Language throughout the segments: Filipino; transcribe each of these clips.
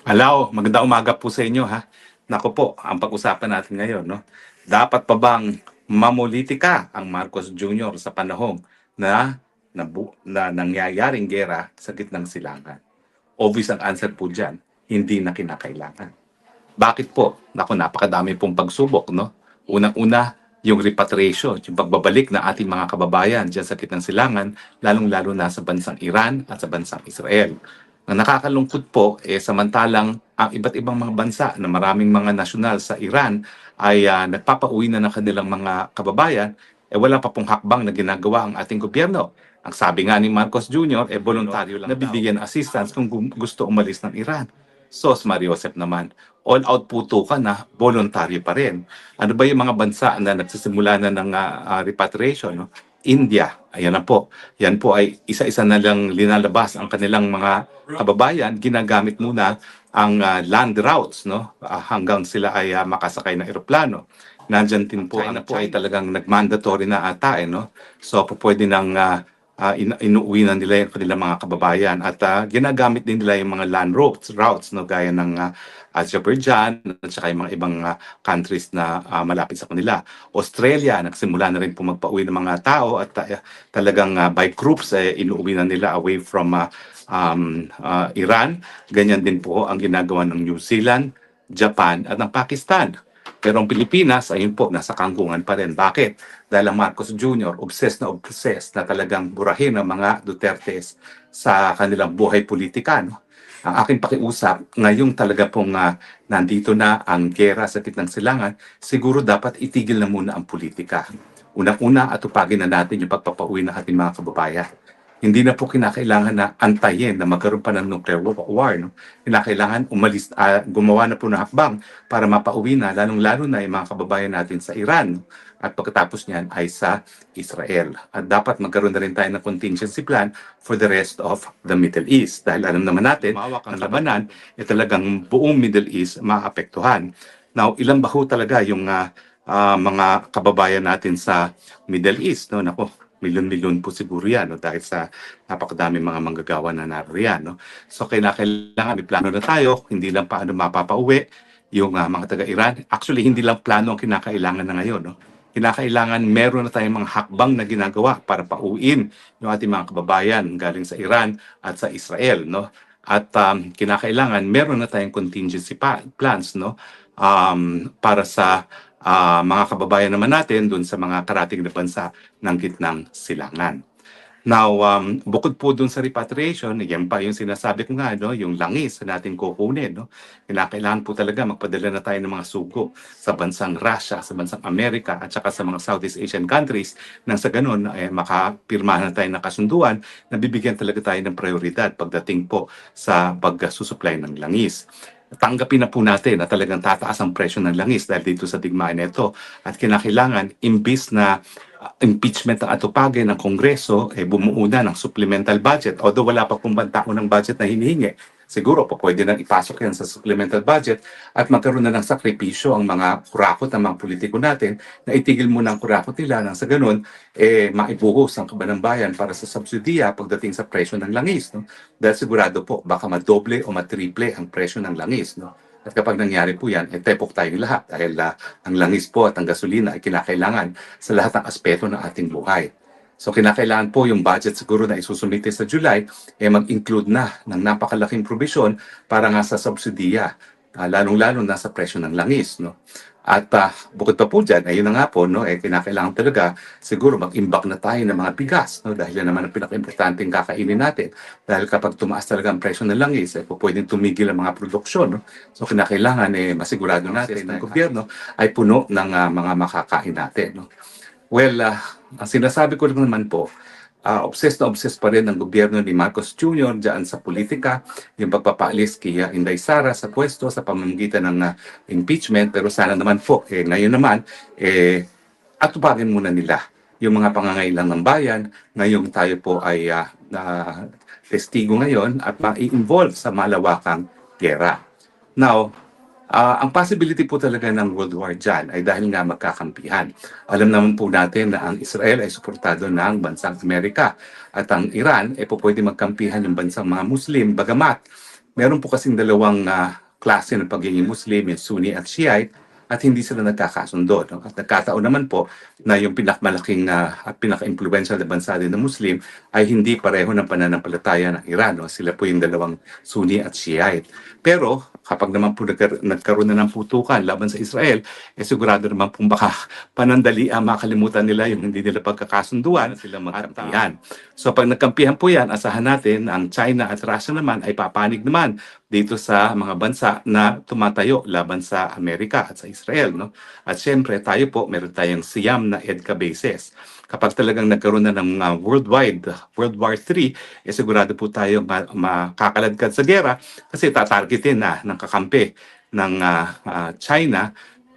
Hello, magandang umaga po sa inyo ha. Nako po, ang pag-usapan natin ngayon, no? Dapat pa bang mamulitika ang Marcos Jr. sa panahong na, na, na nangyayaring gera sa gitnang silangan? Obvious ang answer po dyan, hindi na kinakailangan. Bakit po? Nako, napakadami pong pagsubok, no? Unang-una, yung repatriation, yung pagbabalik ng ating mga kababayan dyan sa gitnang silangan, lalong-lalo na sa bansang Iran at sa bansang Israel. Ang nakakalungkot po, eh, samantalang ang iba't ibang mga bansa na maraming mga nasyonal sa Iran ay ah, nagpapauwi na ng kanilang mga kababayan, eh wala pa pong hakbang na ginagawa ang ating gobyerno. Ang sabi nga ni Marcos Jr., eh voluntaryo lang nabibigyan assistance kung gu- gusto umalis ng Iran. Sos Mariosep naman, all out puto ka na, voluntaryo pa rin. Ano ba yung mga bansa na nagsisimula na ng ah, repatriation? No? India, ayan na po. Yan po ay isa-isa na lang linalabas ang kanilang mga kababayan. Ginagamit muna ang ah, land routes no? Ah, hanggang sila ay ah, makasakay ng eroplano. Nandyan din po, China po ay talagang nag-mandatory na ata eh, no? So po pwede nang ah, ah, inu- inuwi na nila yung kanilang mga kababayan at ah, ginagamit din nila yung mga land routes, routes no? gaya ng ah, Azerbaijan at saka yung mga ibang ah, countries na ah, malapit sa kanila. Australia, nagsimula na rin po magpauwi ng mga tao at ah, talagang ah, by groups eh, inuwi na nila away from ah, um, ah, Iran. Ganyan din po ang ginagawa ng New Zealand, Japan at ng Pakistan. Pero ang Pilipinas, ayun po, nasa kangkungan pa rin. Bakit? Dahil ang Marcos Jr., obsessed na obsessed na talagang burahin ng mga Dutertes sa kanilang buhay politika. No? Ang aking pakiusap, ngayong talaga pong ah, nandito na ang gera sa kitang silangan, siguro dapat itigil na muna ang politika. Unang-una, atupagin na natin yung pagpapauwi ng ating mga kababayan. Hindi na po kinakailangan na antayin na magkaroon pa ng nuclear wa- war. No? Kinakailangan umalis, ah, gumawa na po ng hakbang para mapauwi na, lalong-lalo na yung mga kababayan natin sa Iran. no? At pagkatapos niyan ay sa Israel. At dapat magkaroon na rin tayo ng contingency plan for the rest of the Middle East. Dahil alam naman natin, ang labanan, eh talagang buong Middle East maapektuhan. Now, ilan ba ho talaga yung ah, ah, mga kababayan natin sa Middle East? No? Nako, milyon-milyon po siguro yan no? dahil sa napakadami mga manggagawa na naririyan. No? So, kailangan may plano na tayo, hindi lang paano mapapauwi yung ah, mga taga-Iran. Actually, hindi lang plano ang kinakailangan na ngayon. No? Kinakailangan meron na tayong mga hakbang na ginagawa para pauwiin yung ating mga kababayan galing sa Iran at sa Israel. No? At um, kinakailangan meron na tayong contingency plans no? um, para sa ah, mga kababayan naman natin dun sa mga karating na bansa ng gitnang silangan. Now, um, bukod po dun sa repatriation, yan pa yung sinasabi ko nga, no, yung langis na natin kukunin. No? Kinakailangan po talaga magpadala na tayo ng mga sugo sa bansang Russia, sa bansang Amerika, at saka sa mga Southeast Asian countries nang sa ganun, eh, makapirma na tayo ng kasunduan na bibigyan talaga tayo ng prioridad pagdating po sa pagsusupply ng langis tanggapin na po natin na talagang tataas ang presyo ng langis dahil dito sa digmaan nito at kinakailangan imbis na uh, impeachment ang atupagin ng Kongreso eh bumuo na ng supplemental budget. Although wala pa pong bantao ng budget na hinihingi siguro po pwede nang ipasok yan sa supplemental budget at magkaroon na ng sakripisyo ang mga kurakot ng mga politiko natin na itigil muna ang kurakot nila nang sa ganun eh maibuhos ang kabanang bayan para sa subsidiya pagdating sa presyo ng langis no dahil sigurado po baka madoble o matriple ang presyo ng langis. No? At kapag nangyari po yan, eh, tepok tayong lahat dahil ah, ang langis po at ang gasolina ay kinakailangan sa lahat ng aspeto ng ating buhay. So kinakailangan po yung budget siguro na isusumite sa July, eh mag-include na ng napakalaking provision para nga sa subsidiya, ah, lalong-lalo na sa presyo ng langis. No? At ah, bukod pa po dyan, ayun na nga po, no, eh, kinakailangan talaga siguro mag-imbak na tayo ng mga bigas. No, dahil yan naman ang pinaka-importanting kakainin natin. Dahil kapag tumaas talaga ang presyo ng langis, eh, pwedeng tumigil ang mga produksyon. No? So kinakailangan eh, masigurado natin ng gobyerno ay puno ng ah, mga makakain natin. No? Well, ah, ang sinasabi ko naman po, ah, obsessed na obsessed pa rin ang gobyerno ni Marcos Jr. dyan sa politika, yung pagpapaalis kay Inday Sara sa pwesto sa pamamagitan ng ah, impeachment. Pero sana naman po, eh, ngayon naman, eh, atupagin muna nila yung mga pangangailang ng bayan. Ngayong tayo po ay ah, na testigo ngayon at ma-involve sa malawakang gera. Now, Ah, ang possibility po talaga ng World War dyan ay dahil nga magkakampihan. Alam naman po natin na ang Israel ay suportado ng bansang Amerika at ang Iran ay po pwede magkampihan yung bansang mga Muslim. Bagamat, meron po kasing dalawang ah, klase ng pagiging Muslim, yung Sunni at Shiite, at hindi sila nagkakasundo. No? At nagkataon naman po na yung pinakamalaking ah, at pinaka-influential na bansa din ng Muslim ay hindi pareho ng pananampalataya ng Iran. No? Sila po yung dalawang Sunni at Shiite. Pero kapag naman po nagkar- nagkaroon na ng putukan laban sa Israel, eh sigurado naman po baka panandali ang makalimutan nila yung hindi nila pagkakasunduan sila magkampihan. So pag nagkampihan po yan, asahan natin ang China at Russia naman ay papanig naman dito sa mga bansa na tumatayo laban sa Amerika at sa Israel. No? At syempre tayo po, meron tayong siyam na EDCA bases. Kapag talagang nagkaroon na ng uh, worldwide, World War III, eh sigurado po tayo ma- makakaladkad sa gera kasi tatargetin na ng kakampi ng ah, ah, China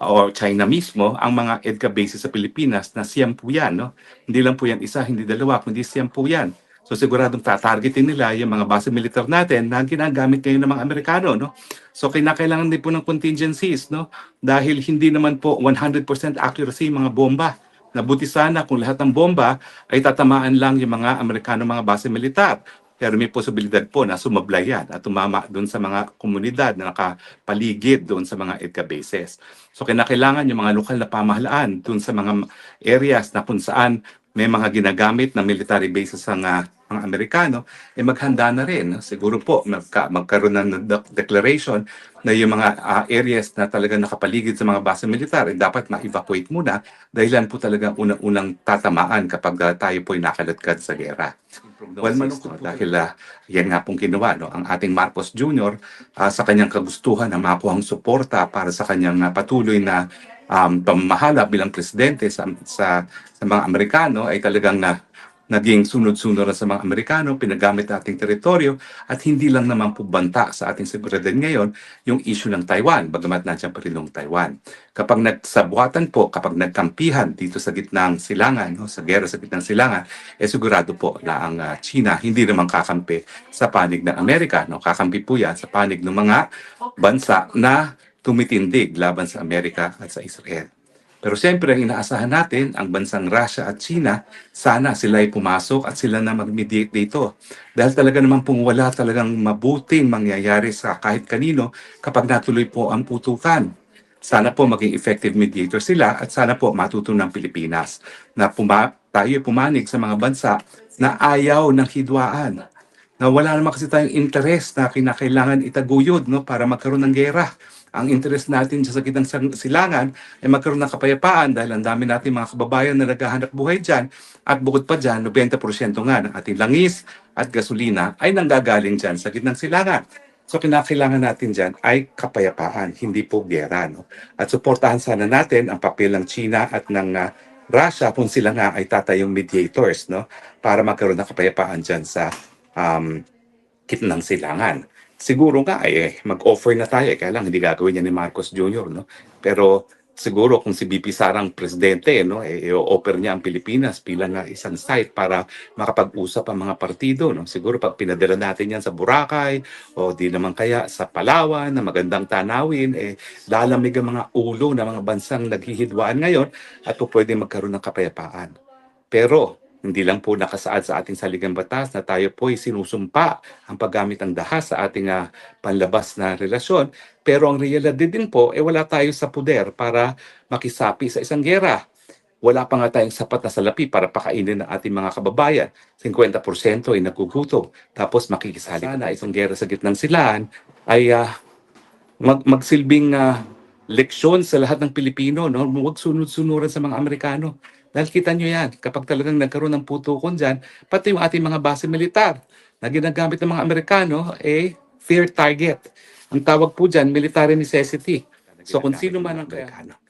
o China mismo ang mga EDCA bases sa Pilipinas na siyam po yan. No? Hindi lang po yan isa, hindi dalawa, kundi siyam po yan. So siguradong tatargetin nila yung mga base militar natin na ginagamit ngayon ng mga Amerikano. No? So kinakailangan din po ng contingencies no? dahil hindi naman po 100% accuracy mga bomba. Nabuti sana kung lahat ng bomba ay tatamaan lang yung mga Amerikano mga base militar. Pero may posibilidad po na sumablay at tumama doon sa mga komunidad na nakapaligid doon sa mga EDCA bases. So kinakailangan yung mga lokal na pamahalaan doon sa mga areas na kung saan may mga ginagamit na military bases ang ah, mga Amerikano, eh maghanda na rin. Siguro po magka, magkaroon ng de- declaration na yung mga ah, areas na talaga nakapaligid sa mga base militar, eh, dapat ma-evacuate muna dahilan po talaga unang-unang tatamaan kapag ah, tayo po ay nakalatkad sa gera. Well, malungkot no, dahil ah, yan nga pong ginawa no, ang ating Marcos Jr. ah, sa kanyang kagustuhan na makuhang suporta para sa kanyang ah, patuloy na um, pamahala bilang presidente sa, sa, sa mga Amerikano ay talagang na naging sunod-sunod na sa mga Amerikano, pinagamit ating teritoryo at hindi lang naman po banta sa ating seguridad ngayon yung issue ng Taiwan, bagamat nandiyan pa rin yung Taiwan. Kapag nagsabuatan po, kapag nagkampihan dito sa gitnang silangan, no, sa gera sa gitnang silangan, eh sigurado po na ang ah, China hindi naman kakampi sa panig ng Amerika. No? Kakampi po yan sa panig ng mga bansa na tumitindig laban sa Amerika at sa Israel. Pero siyempre, inaasahan natin, ang bansang Russia at China, sana sila ay pumasok at sila na mag-mediate dito. Dahil talaga naman pong wala talagang mabuting mangyayari sa kahit kanino kapag natuloy po ang putukan. Sana po maging effective mediator sila at sana po matutunan ng Pilipinas na puma- tayo ay pumanig sa mga bansa na ayaw ng hidwaan. Na wala naman kasi tayong interest na kinakailangan itaguyod no, para magkaroon ng gera ang interest natin sa gitnang sang- silangan ay magkaroon ng kapayapaan dahil ang dami natin mga kababayan na naghahanap buhay dyan at bukod pa dyan, 90% nga ng ating langis at gasolina ay nanggagaling dyan sa gitnang silangan. So kinakailangan natin dyan ay kapayapaan, hindi po gera. No? At suportahan sana natin ang papel ng China at ng ah, Russia kung sila nga ay tatayong mediators no? para magkaroon ng kapayapaan dyan sa um, gitnang silangan. Siguro nga eh, mag-offer na tayo eh, kaya lang hindi gagawin niya ni Marcos Jr. no? Pero siguro kung si BP Sarang presidente no eh i-offer niya ang Pilipinas bilang nga isang site para makapag-usap ang mga partido no? Siguro pag pinadala natin yan sa Boracay o di naman kaya sa Palawan na magandang tanawin eh lalamig ang mga ulo ng mga bansang naghihidwaan ngayon at po pwede magkaroon ng kapayapaan. Pero hindi lang po nakasaad sa ating saligang batas na tayo po ay sinusumpa ang paggamit ng dahas sa ating ah, panlabas na relasyon. Pero ang realidad din po, eh wala tayo sa puder para makisapi sa isang gera. Wala pa nga tayong sapat na salapi para pakainin ng ating mga kababayan. 50% ay nagugutom. Tapos makikisali na isang gera sa gitnang silaan ay ah, mag magsilbing ah, leksyon sa lahat ng Pilipino. No? Huwag sunod-sunuran sa mga Amerikano. Dahil kita nyo yan, kapag talagang nagkaroon ng putukon dyan, pati yung ating mga base militar na ginagamit ng mga Amerikano, eh, fear target. Ang tawag po dyan, military necessity. So kung sino man ang Amerikano.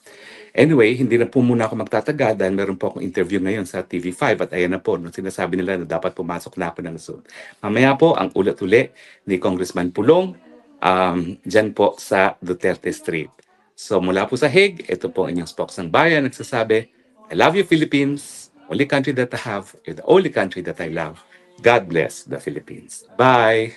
Anyway, hindi na po muna ako magtataga dahil meron po akong interview ngayon sa TV5 at ayan na po, no, sinasabi nila na dapat pumasok na ako ng Zoom. Mamaya po, ang ulat-uli ni Congressman Pulong um, dyan po sa Duterte Street. So mula po sa Hague, ito po ang inyong spokesang bayan nagsasabi, I love you Philippines, only country that I have, you're the only country that I love. God bless the Philippines. Bye!